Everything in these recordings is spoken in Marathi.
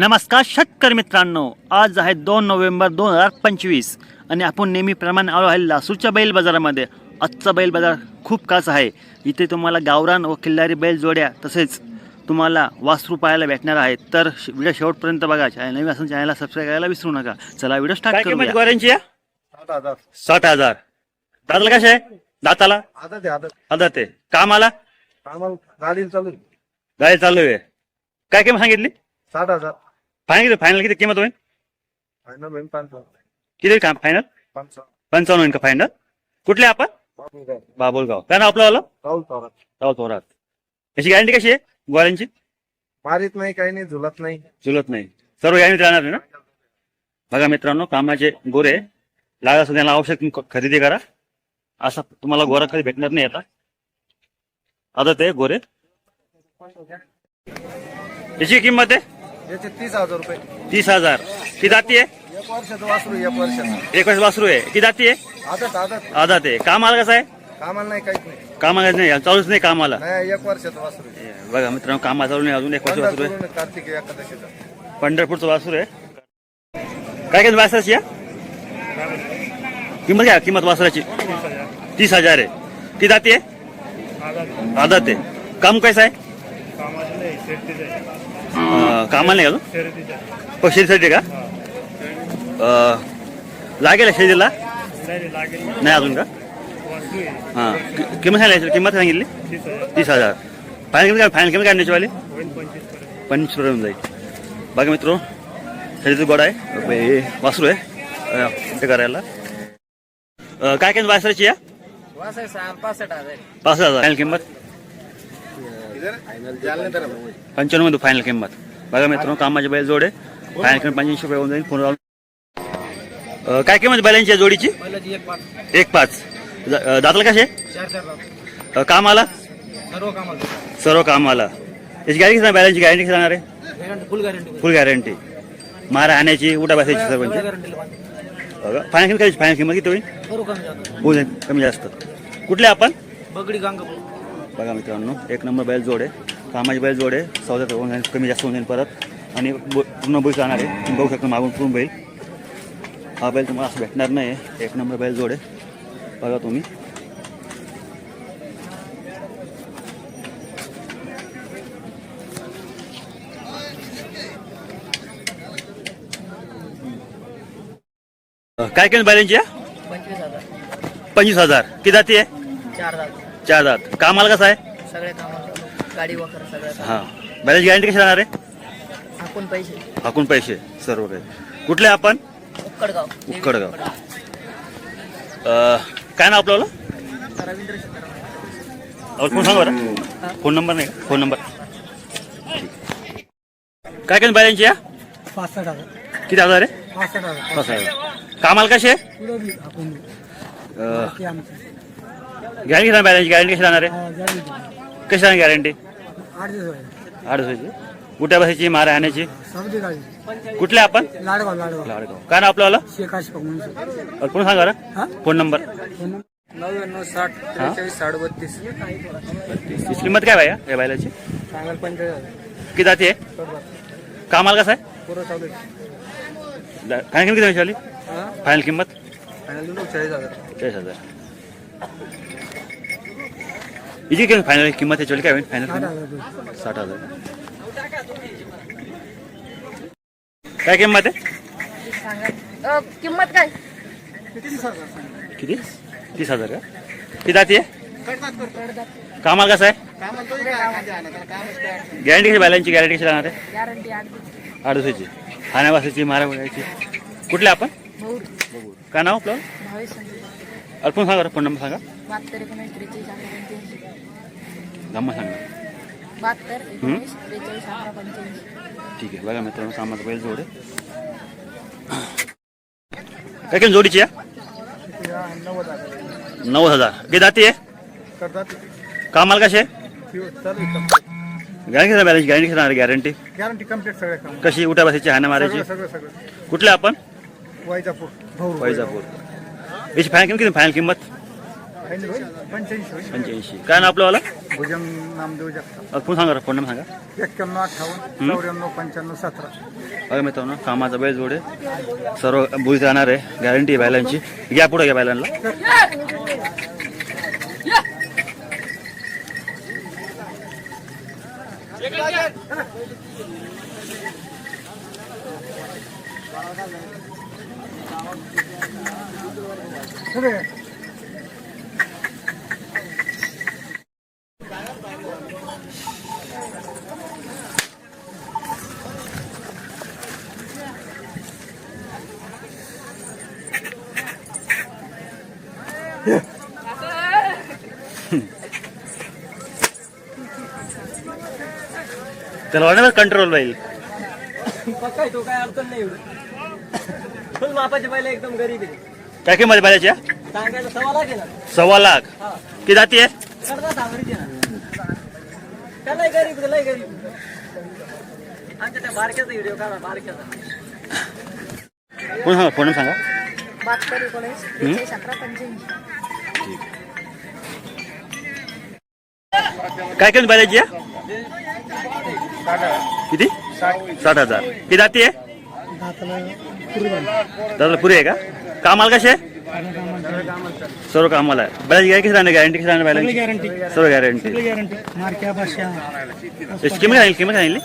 नमस्कार शेतकरी मित्रांनो आज आहे दोन नोव्हेंबर दोन हजार पंचवीस आणि आपण नेहमीप्रमाणे आलो आहे लासूरच्या बैल बाजारामध्ये. आजचा बैल बाजार खूप खास आहे. इथे तुम्हाला गावरान व किल्लारी बैल जोड्या तसेच तुम्हाला वासरू पाहायला भेटणार आहे तर व्हिडिओ शेवटपर्यंत बघा. चॅनल नवीन असून चॅनलला सबस्क्राईब करायला विसरू नका. चला व्हिडिओ स्टार्ट करूया. गोऱ्यांची सात हजार. सात हजार. दाताला कसे आहे? दाताला? आता ते कामाला? गाडी चालू आहे. गाडी चालू आहे. काय किंमत सांगितली? साठ हजार. फायनल फायनल किती? किंमत होईल? फायनल होईल पंचावन्न. किती काम? फायनल पंचावन्न. पंचावन्न होईल का फायनल कुठले आपण? बाबू गाव. बाबुलगाव काय नाव आपलं आलं राहुल चौरात राव थोरात. याची गॅरंटी कशी आहे? गोळ्यांची मारीत नाही काही नाही झुलत नाही. चुलत नाही. सर्व गॅरंटी राहणार आहे ना? बघा मित्रांनो कामाचे गोरे. लागत असेल त्यांना आवश्यक खरेदी करा. असा तुम्हाला गोरा कधी भेटणार नाही आता. आता ते गोरे. याची किंमत आहे? याचे तीस हजार रुपये. तीस हजार. ती जाती आहे? एक वर्षाचं वासरू एक वर्षाचं. एक वर्ष वासरू आहे. ती जाती आहे? आदत आदत. आधा ते कामाला कसं आहे? कामाला नाही काहीच नाही. कामाला नाही? चालूच नाही कामाला. नाही एक वर्षाचं वासरू आहे. बघा मित्रांनो कामा चालू नाही अजून एक वर्ष वासरू आहे. पंढरपूरहून कार्तिकी एकादशीचा. पंढरपूरचं वासूर आहे. काय काय वासराची या किंमत काय किंमत वासराची. तीस हजार आहे. ती जाती आहे? आदत. आहे. काम कसं आहे. अं, कामाला नाही अजून? हो शेतीसाठी का? अं, लागेल शेतीला नाही अजून का? हां. कि- किंमत सांगितली किंमत सांगितली? तीस हजार. फायनल किंमत काय फायनल किंमत काढण्याची वाली? पंचवीसपर्यंत जाईल. बघा मित्र शरीर गोड आहे. ब- हे वासरू आहे. अं, ते करायला? अं, काय काय वासराची या पाच हजार फायनल किंमत? पंच्याण्णवमध्ये फायनल किंमत. बघा मित्रांनो कामाची बैल जोड. आहे फायनल किंमत पंच्याऐंशी रुपये होऊन जाईल. फोन लावून. काय किंमत बैलांची आहे जोडीची? एक पाच. ज- दाताला कसे? अं, कामाला? सर्व कामाला. याची गॅरंटी सांगा बैलांची गॅरंटी सांगणार आहे? फुल गॅरंटी मारा आणायची उठा बसायची सर्वांची. फायनल किंमत फायनल किंमत किती होईल? कमी होऊ जाईल कमी जास्त. कुठले आपण? बगडी गांगापूर बघा मित्रांनो. एक नंबर बैल जोड आहे. कामाची बैल जोड आहे. सौदा होऊन जाईल. कमी जास्त होऊन जाईल परत. आणि बो- पूर्ण बैल जाणार आहे. तुम्ही बघू शकता मागून पूर्ण बैल. हा बैल तुम्हाला असं भेटणार नाही. आहे एक नंबर बैल जोड आहे. बघा तुम्ही. काय केलं बैलांची? पंचवीस हजार. किती जाती आहे? चार हजार चार जात कामाला कसं आहे? सगळे कामाचे गाडी वगैरे हां. गॅरंटी कशी राहणार आहे? आपण पैसे. हाकून पैसे सर्व काही. कुठले आपण? उक्कडगाव उक्कडगाव. अं, काय नाव आपलं? रवींद्र फोन सांगा बरं. फोन नंबर नाही? Phone number. काय काय बॅलन्सची या? पासष्ट हजार. किती हजार आहे? पासष्ट हजार. पाच हजार. कामाला कसे? पुढं आपण गॅरंटी राहणार बॅलन्सची गॅरंटी कशी राहणार आहे? कशी राहणार गॅरंटी आठ दिवस आठ दिवसाची उठ्या बसायची मारा आणण्याची सगळी गाडी. कुठले आपण? लाडगाव लाडगाव. लाडगाव. काय नाव आपलं शेकाशी म्हणून फोन सांगा हा? Phone number. नव्याण्णव साठ त्रेचाळीस साठ बत्तीस. तीस किंमत काय बाया या बैलाची सांगाल किती जाते कामाला कसं आहे? पुरं चालू आहे काय किंमत किती फायनल किंमत? फायनल चाळीस हजार. चाळीस हजार. हिची किंमत फायनल किंमत याची काय होईल फायनल साठ किंमत हजार साठ हजार काय किंमत आहे किंमत काय किती तीस हजार का किती जाती आहे कामाला कसं आहे गॅरंटी कशी बॅलन्सची गॅरंटी कशी राहणार आहे गॅरंटी आठ दिवसाची खाण्यावासाची मारा वगैरेची कुठले आपण काय नाव आपलं फोन सांगा फोन नंबर सांगा. बहात्तर एकोणीस त्रेचाळीस अकरा पंच्याऐंशी. गम्मा सांगा. बहात्तर एकोणीस त्रेचाळीस अकरा पंच्याऐंशी. ठीक आहे बघा मित्रांनो कामाचं बैल जोड. आहे काय काय जोडीची आहे? नव्वद हजार. नव्वद हजार किती जाती आहे? करतात कामाला कसे गॅरंटी बॅलन्स गॅरंटी राहणार गॅरंटी गॅरंटी कंप्लीट सगळे काम. कशी उठा बसायची हाना मारायची? सगळं सगळं सगळं. कुठले आपण? वैजापूर भाऊ वैजापूर. याची फायनल किंमत किती? फायनल किंमत? पंच्याऐंशी. पंच्याऐंशी काय ना आपलं भुजंग नामदेव जगताप. फोन सांगा फोन नंबर सांगा. एक्क्याण्णव अठ्ठावन्न चौऱ्याण्णव पंच्याण्णव सतरा. बघा मित्रांनो कामाचा बैल जोड आहे. सर्व बुळीत राहणार आहे. गॅरंटी आहे बैलांची. घ्या पुढे घ्या बैलांना. त्याला वाटणार कंट्रोल राहील काय तो काय अडचण नाही एवढं. फुल मापाचे पहिले एकदम गरीब आहे. काय किंमत बैलाची हा? सांगायला सवा लाख आहे ना सव्वा लाख. हा. किती जाती आहे करता सावरीचे ना का लय गरीब लय गरीब. आमच्या त्या बारक्याचा व्हिडिओ काढा बारक्याचा. फोन सांगा? फोन सांगा बहात्तर एकोणीस बेचाळीस अकरा पंच्याऐंशी काय किंमत बैलाची आहे किती? साठ हजार. किती जाती आहे? दादा पुरी आहे का? कामाला कसे सर्व कामाला आहे. बैलाची गॅरंटी राहणार गॅरंटी राहणार बैलांची? सर्व गॅरंटी. किंमत सांगितली किंमत हजार.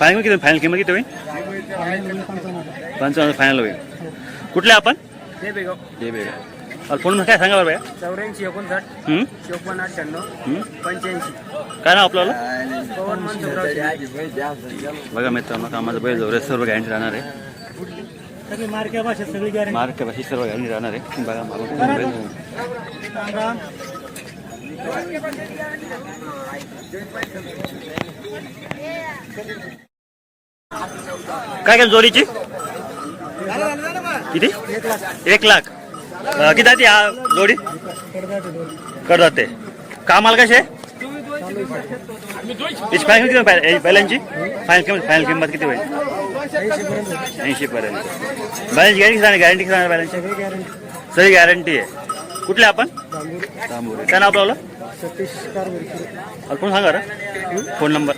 फायनल किती फायनल किंमत किती होईल? पंचावन्न फायनल होईल. कुठले आपण? हे बेगाव हे फोन काय सांगा बरं चौऱ्याऐंशी एकोणसाठ हं? चोपन्न अठ्ठ्याण्णव हं? पंच्याऐंशी. काय नाव आपल्याला पवन मनसुखराव बघा मित्रांनो कामाचं बैल जवळ सर्व गॅरंटी राहणार आहे. सगळी मार्क्या भाषा सगळी गॅरंटी मार्क ही सर्व गॅरंटी राहणार आहे. बघा मागून बैल. काय केलं जोडीची? किती? एक लाख. अं, किती जाती हा जोडी? करतात ते कामाला कसे फायनल किती होईल? बैलांची? फायनल किंमत फायनल किंमत किती होईल? ऐंशी पर्यंत बॅलन्स गॅरंटी सांगा गॅरंटी सांगा बॅलन्सची सगळी गॅरंटी आहे. कुठले आपण? तांबुरे. काय नाव आपलं? सतीश अरे कोण सांगा रे फोन नंबर.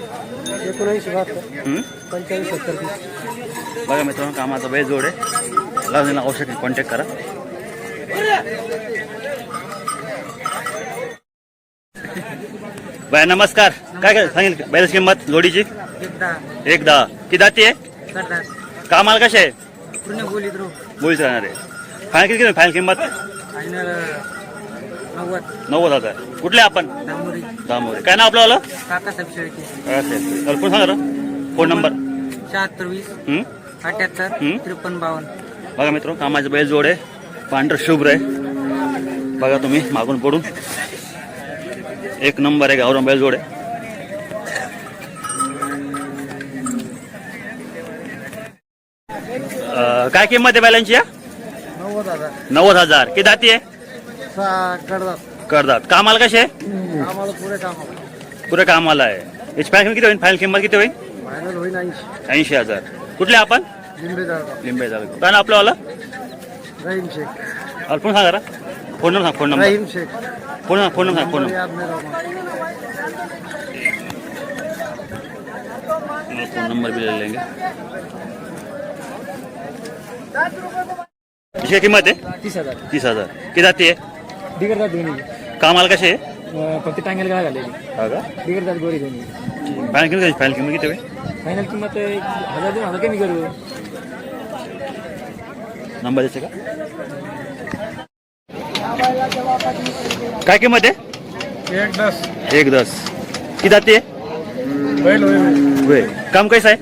एकोणऐंशी बहात्तर. हं? पंच्याऐंशी सत्तर. तीस बघा मित्रांनो कामाचा बैल जोड आहे. लागलेला आवश्यक कॉन्टॅक्ट करा. बाय नमस्कार. काय काय सांगेल बैलाची किंमत जोडीची? एकदा. एक दहा किती जाती आहे? कामाला कसे आहे? बोलीच राहणार आहे. फायनल किती फायनल किंमत? नव्वद. हजार. कुठले आपण? दामोरी. काय नाव आपलं असेल कोण सांगा फोन नंबर शहात्तर वीस? अठ्याहत्तर? त्रेपन्न बावन्न. बघा मित्र कामाचं बैल जोड आहे. पांढरं शुभ्र आहे. बघा तुम्ही मागून पडून. एक नंबर आहे गावरान बैल जोड आहे काय किंमत आहे बैलांची या? नव्वद हजार. नव्वद हजार. किती जाती आहे? करतात करतात कामाला कसे आहे? आम्हाला काम पुरे कामाला आहे. याची फायनल किती होईल? फायनल किंमत किती होईल? फायनल होईल ऐंशी. ऐंशी हजार. कुठले आपण? लिंबे जळगाव लिंबे झालं ना आपलं रहीम शेख फोन सांगा रा फोन नंबर सांग phone number. Rahim Shaikh phone phone number सांग फोन नंबर याद नाही राहणार. फोन नंबर भी ले लेंगे. इसकी कीमत है तीस हजार. तीस हजार. किती जाती है बिगडतात दोन्ही. कामाला कसे आहे? फक्त टांगेल काय घालेली. हा का? बिगडतात गोरी दोन्ही. फायनल किती फायनल किंमत किती होईल फायनल किंमत एक हजार दोन हजार कमी करू. नंबर द्यायचे का काय किंमत आहे? एक दस. एक दस. किती जाती है वे काम कैसा है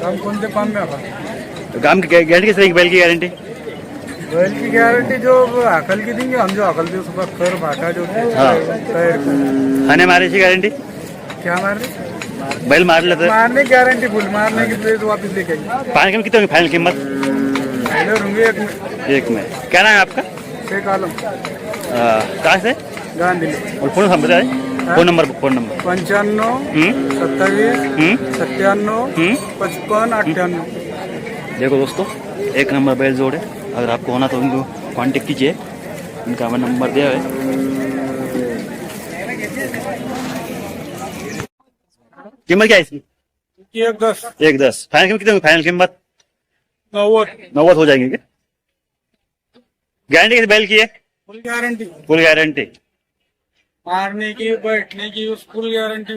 काम कोणते पाम में आपण काम की गारंटी कैसे बैल की गारंटी बैल की गारंटी जो हकल की देंगे हम जो हकल दे उसका खर भाटा जो हाँ। खाने मारण्याची गॅरंटी क्या मारने? बैल मारलं तर मारने की गारंटी फुल मारने की प्लेट वापस लेके आएँगे। फायनल किंमत किती होगी? फायनल किंमत? होंगे एक में। एक में। क्या नाम है आपका? शेख आलम। कहाँ से? गांधी। और फ़ोन नंबर बताइए फ़ोन नंबर फ़ोन नंबर। पंचानवे हम्म। सत्ताईस हम्म। सत्तानवे हम्म। पचपन अट्ठानवे देखो दोस्तों एक नंबर बैल जोड़। है अगर आपको होना तो उनको कांटेक्ट कीजिए। उनका हमें नंबर दिया है। कीमत क्या है इसकी? एक दस। एक दस। फाइनल कीमत कितनी फाइनल कीमत नव्वद हो जाएँगे क्या? गारंटी किस बैल की है? फुल गारंटी फुल गारंटी मारने की बैठने की उस फुल गारंटी